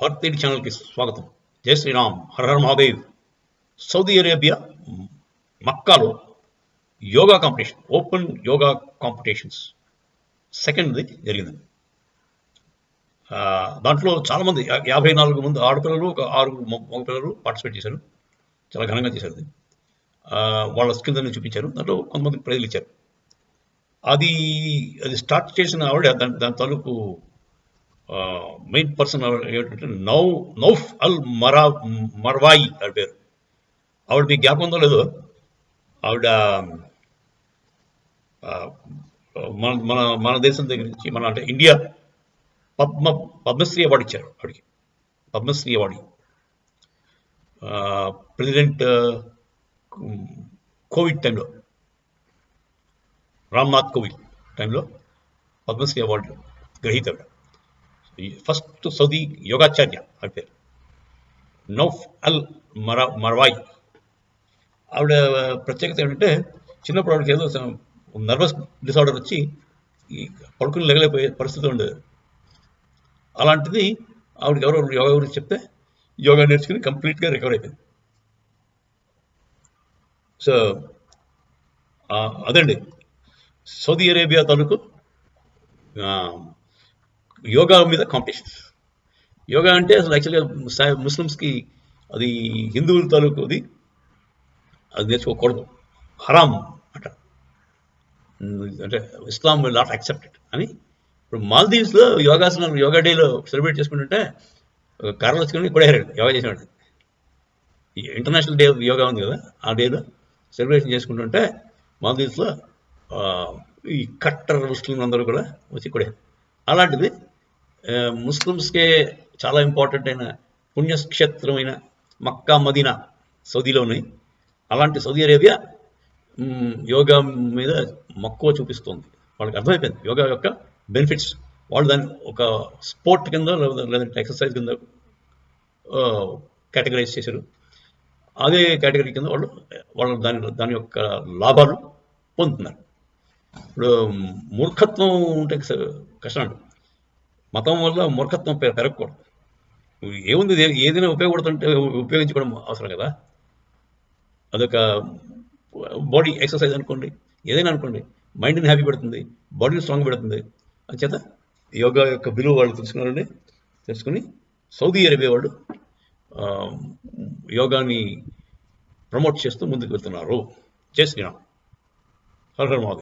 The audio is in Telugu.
భారతీయ ఛానల్కి స్వాగతం. జై శ్రీరామ్. హర్హర్ Mahadev. Saudi Arabia మక్కాలో yoga competition open yoga competitions. సెకండ్ది జరిగింది దాంట్లో చాలామంది యాభై నాలుగు మంది ఆడపిల్లలు ఒక ఆరుగురు మగ మగపిల్లలు పార్టిసిపేట్ చేశారు. చాలా ఘనంగా చేశారు అది వాళ్ళ స్కిల్స్ అన్ని చూపించారు. దాంట్లో కొంతమంది ప్రైజులు ఇచ్చారు. అది అది స్టార్ట్ చేసిన ఆవిడ దాని దాని తాలూకు మెయిన్ పర్సన్ ఏమిటంటే నౌ నౌఫ్ అల్ మరా మర్వాయి ఆవిడ పేరు. ఆవిడ మీకు జ్ఞాపకం ఉందో లేదో? ఆవిడ మన మన మన దేశం దగ్గర నుంచి మన అంటే ఇండియా పద్మ పద్మశ్రీ అవార్డు ఇచ్చారు ఆవిడకి. పద్మశ్రీ అవార్డు. ప్రెసిడెంట్ కోవిడ్ టైంలో. రామ్నాథ్ కోవిడ్ టైంలో పద్మశ్రీ అవార్డు గ్రహీత ఆవిడ ఫస్ట్ సౌదీ యోగాచార్య ఆవిడ పేరు నౌఫ్ అల్ మరా మర్వాయి ఆవిడ ప్రత్యేకత ఏంటంటే చిన్నప్పుడు ఆవిడకి ఏదో నర్వస్ డిసార్డర్ వచ్చి పడుకుని లెగలేకపోయే పరిస్థితి ఉండేది అలాంటిది ఆవిడకి ఎవరో యోగా గురించి చెప్తే యోగా నేర్చుకుని కంప్లీట్గా రికవర్ అయిపోయింది. సో అదండి. సౌదీ అరేబియా తాలూకు ఆ, యోగా మీద కాంపిటీషన్ యోగా అంటే అసలు యాక్చువల్గా ముస్లిమ్స్కి అది హిందువుల తాలూకు అది అది నేర్చుకోకూడదు. హరామ్ అంట. అంటే ఇస్లాం విల్ నాట్ యాక్సెప్టెడ్ అని ఇప్పుడు మాల్దీవ్స్లో యోగాసనం యోగా డేలో సెలబ్రేట్ చేసుకుంటుంటే కర్రలు వచ్చుకొని కొడేరాడు యోగా చేసినాడు ఈ ఇంటర్నేషనల్ డే యోగా ఉంది కదా ఆ డేలో సెలబ్రేషన్ చేసుకుంటుంటే మాల్దీవ్స్లో ఆ, ఈ కట్టర్ ముస్లింలు అందరూ కూడా వచ్చి కొడేరు అలాంటిది ముస్లిమ్స్కే చాలా ఇంపార్టెంట్ అయిన పుణ్యక్షేత్రమైన మక్కా మదీనా సౌదీలోని. అలాంటి సౌదీ అరేబియా యోగా మీద మక్కువ చూపిస్తుంది. వాళ్ళకి అర్థమైపోయింది. యోగా యొక్క బెనిఫిట్స్. వాళ్ళు దాన్ని ఒక స్పోర్ట్ కింద లేదంటే ఎక్సర్సైజ్ కింద కేటగరైజ్ చేశారు. అదే కేటగిరీ కింద వాళ్ళు వాళ్ళు దాని దాని యొక్క లాభాలు పొందుతున్నారు. ఇప్పుడు మూర్ఖత్వం ఉంటే కష్టం అండి. మతం వల్ల మూర్ఖత్వం పెరగకూడదు. ఏముంది ఏదైనా ఉపయోగపడుతుంటే ఉపయోగించుకోవడం అవసరం కదా? అదొక బాడీ ఎక్సర్సైజ్ అనుకోండి. ఏదైనా అనుకోండి. మైండ్ని హ్యాపీ పెడుతుంది. బాడీని స్ట్రాంగ్ పెడుతుంది. అంచేత యోగా యొక్క విలువ వాళ్ళు తెలుసుకున్నారండి. తెలుసుకుని సౌదీ అరేబియా వాళ్ళు యోగాని ప్రమోట్ చేస్తూ ముందుకు వెళ్తున్నారు. జై శ్రీరామ్. Her her